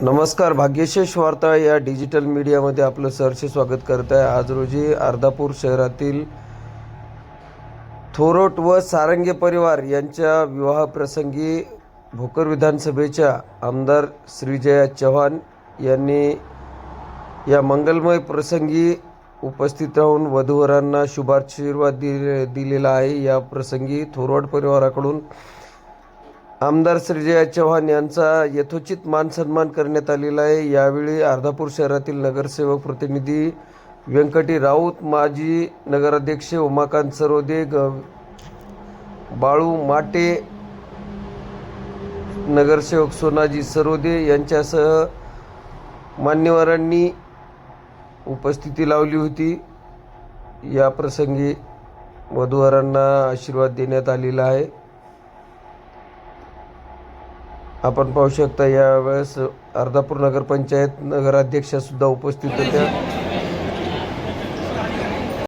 नमस्कार भाग्यशेष वार्ता या डिजिटल मीडियामध्ये आपलं सरचे स्वागत करत आहे. आज रोजी अर्धापूर शहरातील थोरोट व सारंगे परिवार यांच्या विवाहप्रसंगी भोकर विधानसभेच्या आमदार श्रीजया चव्हाण यांनी या मंगलमय प्रसंगी उपस्थित राहून वधूवरांना शुभाशीर्वाद दिले दिलेला आहे. या प्रसंगी थोरवाड परिवाराकडून आमदार श्रीजया चव्हाण यांचा यथोचित मान सन्मान करण्यात आलेला आहे. यावेळी अर्धापूर शहरातील नगरसेवक प्रतिनिधी व्यंकटी राऊत माजी नगराध्यक्ष उमाकांत सरोदे ग बाळू माटे नगरसेवक सोनाजी सरोदे यांच्यासह मान्यवरांनी उपस्थिती लावली होती. या प्रसंगी वधूवरांना आशीर्वाद देण्यात आलेला आहे. आपण पाहू शकता यावेळेस अर्धापूर नगरपंचायत नगराध्यक्षासुद्धा उपस्थित होत्या.